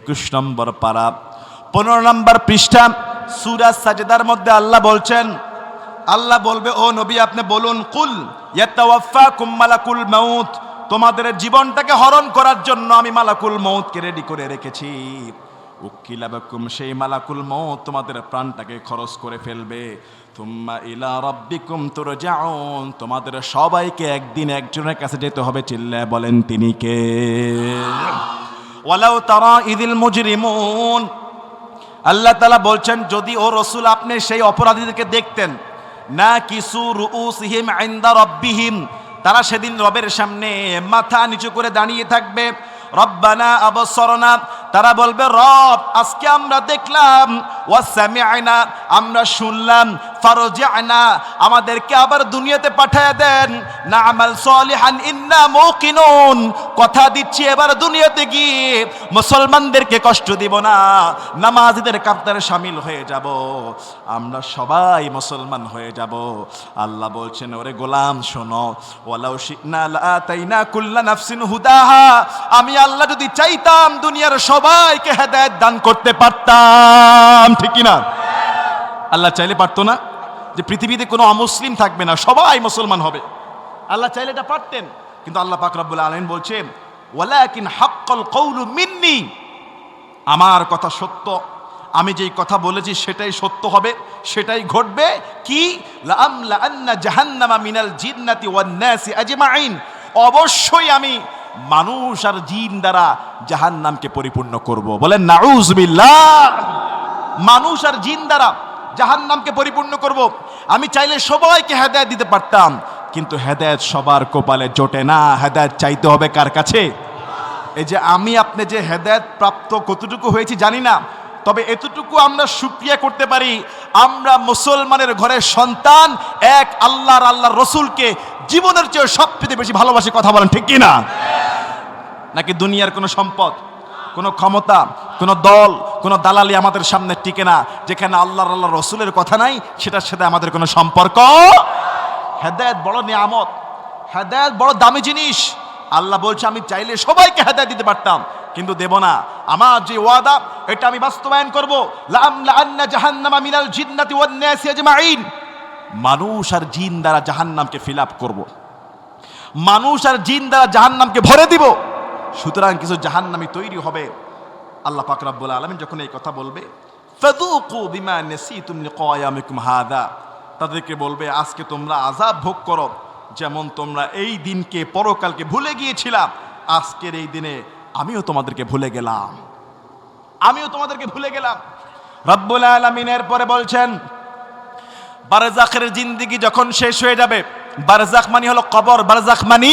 একুশ নম্বর পারা। পনেরো নম্বর পৃষ্ঠা সুরাজ সাজেদার মধ্যে আল্লাহ বলছেন, আল্লাহ বলবে, ও নবী, আপনি বলুন, কুল ইয়াতাওয়াফা কুম্মালাকুল মাউত, তোমাদের জীবনটাকে হরণ করার জন্য আমি মালাকুল মৌতকে রেডি করে রেখেছি। উকিলাবাকুম সেই মালাকুল মৌত তোমাদের প্রাণটাকে খরচ করে ফেলবে। তুম্মা ইলা রব্বিকুম তুরজাউন, তোমাদের সবাইকে একদিন একজনের কাছে যেতে হবে, চিল্লায় বলেন, তিনি কে? মুজরিমুন। আল্লাহ তালা বলছেন, যদি ও রসুল আপনি সেই অপরাধীদেরকে দেখতেন, না কিছু রব্বিহিম, তারা সেদিন রবের সামনে মাথা নিচু করে দাঁড়িয়ে থাকবে। রব্বানা আবসরনা, তারা বলবে, রব, আজকে আমরা দেখলাম ওয়াসামিআনা আমরা শুনলাম ফারজিআনা, আমাদেরকে আবার দুনিয়াতে পাঠায় দেন। না আমাল সলিহান ইন্না মুকিনুন। কথা দিচ্ছি এবার দুনিয়াতে গিয়ে। মুসলমানদেরকে কষ্ট দিব না, নামাজিদের কাপ্তারে সামিল হয়ে যাব। আমরা সবাই মুসলমান হয়ে যাব। আল্লাহ বলছেন, ওরে গোলাম, শোনো। ওয়ালাউ শিনা লাতাইনা কুল্লা নাফসিন হুদাহা। আমি আল্লাহ যদি চাইতাম, দুনিয়ার সবাইকে হেদায়েত দান করতে পারতাম। ঠিক না আল্লাহ চাইলে পারতো না? যে পৃথিবীতে কোনো অমুসলিম থাকবে না, সবাই মুসলমান হবে। আল্লাহ চাইলে এটা পারতেন, কিন্তু আল্লাহ পাক রব্বুল আলামিন বলছেন, ওয়ালাকিন হাক্কল কওলু মিন্নি। আমার কথা সত্য, আমি যেই কথা বলেছি সেটাই সত্য হবে, সেটাই ঘটবে। কি? জাহান্নামা মিনাল জিন্নাতি ওয়ান নাসি আজমাইন। অবশ্যই আমি মানুষ আর জিন দ্বারা জাহান্নামকে পরিপূর্ণ করব। বলেন, নাউজুবিল্লাহ। মানুষ আর জিন দ্বারা জাহান্নামকে পরিপূর্ণ করব। আমি চাইলে সবাইকে হেদায়েত দিতে পারতাম, কিন্তু হেদায়েত সবার কপালে জোটে না। হেদায়েত চাইতে হবে কার কাছে? এই যে আমি আপনি যে হেদায়েত প্রাপ্ত কতটুকু হয়েছি জানি না, তবে এতটুকু আমরা সুক্রিয়া করতে পারি। আমরা মুসলমানের ঘরের সন্তান, এক আল্লাহর আল্লাহর রসুলকে জীবনের চেয়ে সবচেয়ে বেশি ভালোবাসি কথা বলেন ঠিক কি না নাকি দুনিয়ার কোনো সম্পদ? কোনো ক্ষমতা, কোনো দল, কোনো দালালি আমাদের সামনে টিকে না, যেখানে আল্লাহর আল্লাহ রসুলের কথা নাই, সেটার সাথে আমাদের কোনো সম্পর্ক হেদায়ত বড় নিয়ামত, হেদায়ত বড় দামি জিনিস। আল্লাহ বলছে, আমি চাইলে সবাইকে হেদায়ত দিতে পারতাম, কিন্তু দেব না। আমার যে ওয়াদা, এটা আমি বাস্তবায়ন করব। লাম জাহান্নামা মিনাল জিন্নাতি ওয়ান নাসি আজমাইন মানুষ আর জিন দ্বারা জাহান্নামকে ফিল আপ করব। মানুষ আর জিন দ্বারা জাহান্নামকে ভরে দিব। সুতরাং কিছু জাহান্নামি তৈরি হবে। আল্লাহ পাক রাব্বুল আলামিন যখন এই কথা বলবে তাদেরকে বলবে, আজকে তোমরা আযাব ভোগ করো, যেমন তোমরা এই দিনকে পরকালকে ভুলে গিয়েছিলাম আজকের এই দিনে আমিও তোমাদেরকে ভুলে গেলাম। আমিও তোমাদেরকে ভুলে গেলাম। রব্বুল আলামিনের পরে বলছেন বারজাখের জিন্দিগি যখন শেষ হয়ে যাবে বারজাখ মানি হলো কবর বারজাখ মানি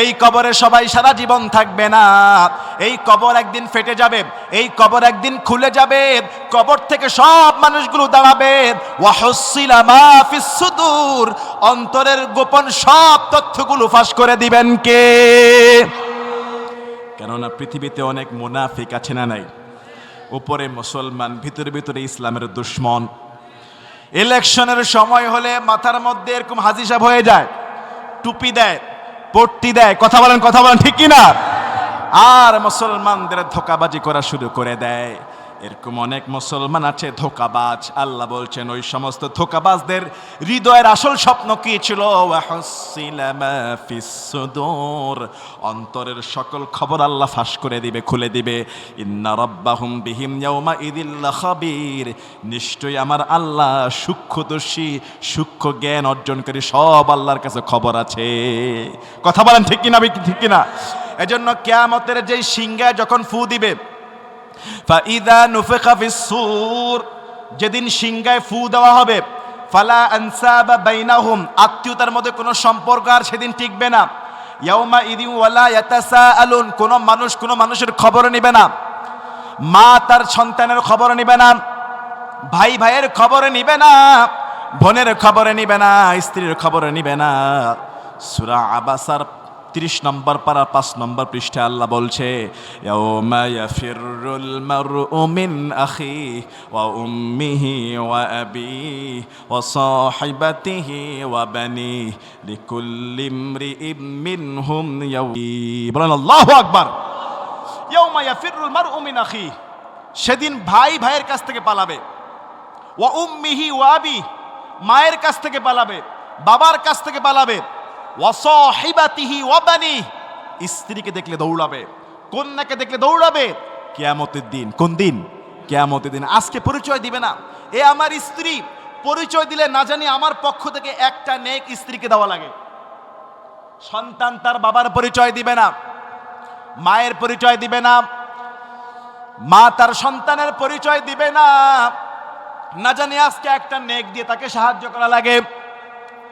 এই কবরে সবাই সারা জীবন থাকবে না। এই কবর একদিন ফেটে যাবে, এই কবর একদিন খুলে যাবে, কবর থেকে সব মানুষগুলো দাঁড়াবে। সুদূর, অন্তরের গোপন সব তথ্যগুলো ফাঁস করে দিবেন কে? কেননা পৃথিবীতে অনেক মুনাফিক আছে না নাই? উপরে মুসলমান, ভিতরে ভিতরে ইসলামের দুশ্মন। ইলেকশনের সময় হলে মাথার মধ্যে এরকম হাজি সাহেব হয়ে যায়, টুপি দেয় পট্টি দেয়। কথা বলেন কথা বলেন, ঠিক কিনা? আর মুসলমানদের ধোকাবাজি করা শুরু করে দেয়। এরকম অনেক মুসলমান আছে, ধোকাবাজ। আল্লাহ বলছেন, ওই সমস্ত ধোকাবাজদের হৃদয়ের আসল স্বপ্ন কি ছিল। অন্তরের সকল খবর আল্লাহ ফাঁস করে দিবে, খুলে দিবে। ইন্না রব্বাহুম বিহিম ইয়াউমা ইদিল্লা খাবির নিশ্চয়ই আমার আল্লাহ সূক্ষ্মদর্শী, সূক্ষ্ম জ্ঞান অর্জনকারী সব আল্লাহর কাছে খবর আছে। কথা বলেন ঠিক কিনা ঠিক কিনা? এজন্য কেয়ামতের যেই সিংহায় যখন ফু দিবে ফাইদা নুফিখা ফিস-সূর যেদিন সিংহায় ফু দেওয়া হবে, ফালা আনসাবা বাইনাহুম, আত্মীয়তার মধ্যে কোনো সম্পর্ক আর সেদিন টিকবে না। ইয়াউমা ইদিন ওয়ালা ইয়াতাসা আলুন কোনো মানুষ কোনো মানুষের খবর নেবে না। মা তার সন্তানের খবর নেবে না, ভাই ভাইয়ের খবর নিবে না, বোনের খবর নিবে না, স্ত্রীর খবরে নিবে না। সুরা আবাসার তিরিশ নম্বর পারা পাঁচ নম্বর পৃষ্ঠে আল্লাহ বলছে সেদিন ভাই ভাইয়ের কাছ থেকে পালাবে। ওয়া উম্মিহি আবি, মায়ের কাছ থেকে পালাবে, বাবার কাছ থেকে পালাবে। স্ত্রীকে দেখলে দৌড়াবে, কন্যাকে দেখলে দৌড়াবে। কেয়ামতের দিন, কোন দিন? কেয়ামতের দিন। আজকে পরিচয় দিবে না। এ আমার স্ত্রী, পরিচয় দিলে না জানি আমার পক্ষ থেকে একটা নেক স্ত্রীকে দেওয়া লাগে। সন্তান তার বাবার পরিচয় দিবে না, মায়ের পরিচয় দিবে না, মা তার সন্তানের পরিচয় দিবে না। না জানি আজকে একটা নেক দিয়ে তাকে সাহায্য করা লাগে।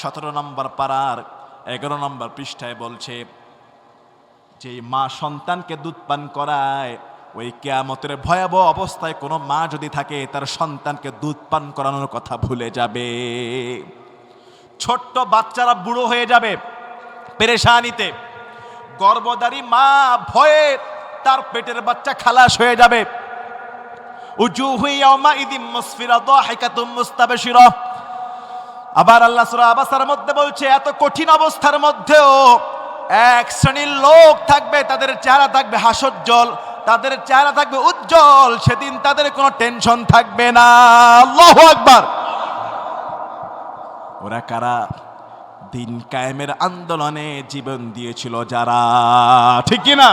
17 নম্বর পারার 11 নম্বর পৃষ্ঠায় বলছে যে মা সন্তানকে দুধ পান করায়, ওই কেয়ামতের ভয়াবহ অবস্থায় কোনো মা যদি থাকে, তার সন্তানকে দুধ পান করানোর কথা ভুলে যাবে। ছোট্ট বাচ্চারা বুড়ো হয়ে যাবে পেরেশানিতে। গর্ভধারী মা ভয়ে তার পেটের বাচ্চা খালাস হয়ে যাবে। উজুহু ইয়াউমাইদিন মুসফিরা দাহিকাতুম মুস্তাবশিরা। আবার আল্লাহ সূরা আবাসার মধ্যে বলছে, এত কঠিন অবস্থার মধ্যেও এক শ্রেণির লোক থাকবে, তাদের চেহারা থাকবে হাসজ্জ্বল তাদের চেহারা থাকবে উজ্জ্বল, সেদিন তাদের কোনো টেনশন থাকবে না। আল্লাহু আকবার। ওরা কারা? দিন কায়েমের আন্দোলনে জীবন দিয়েছিল যারা। ঠিক না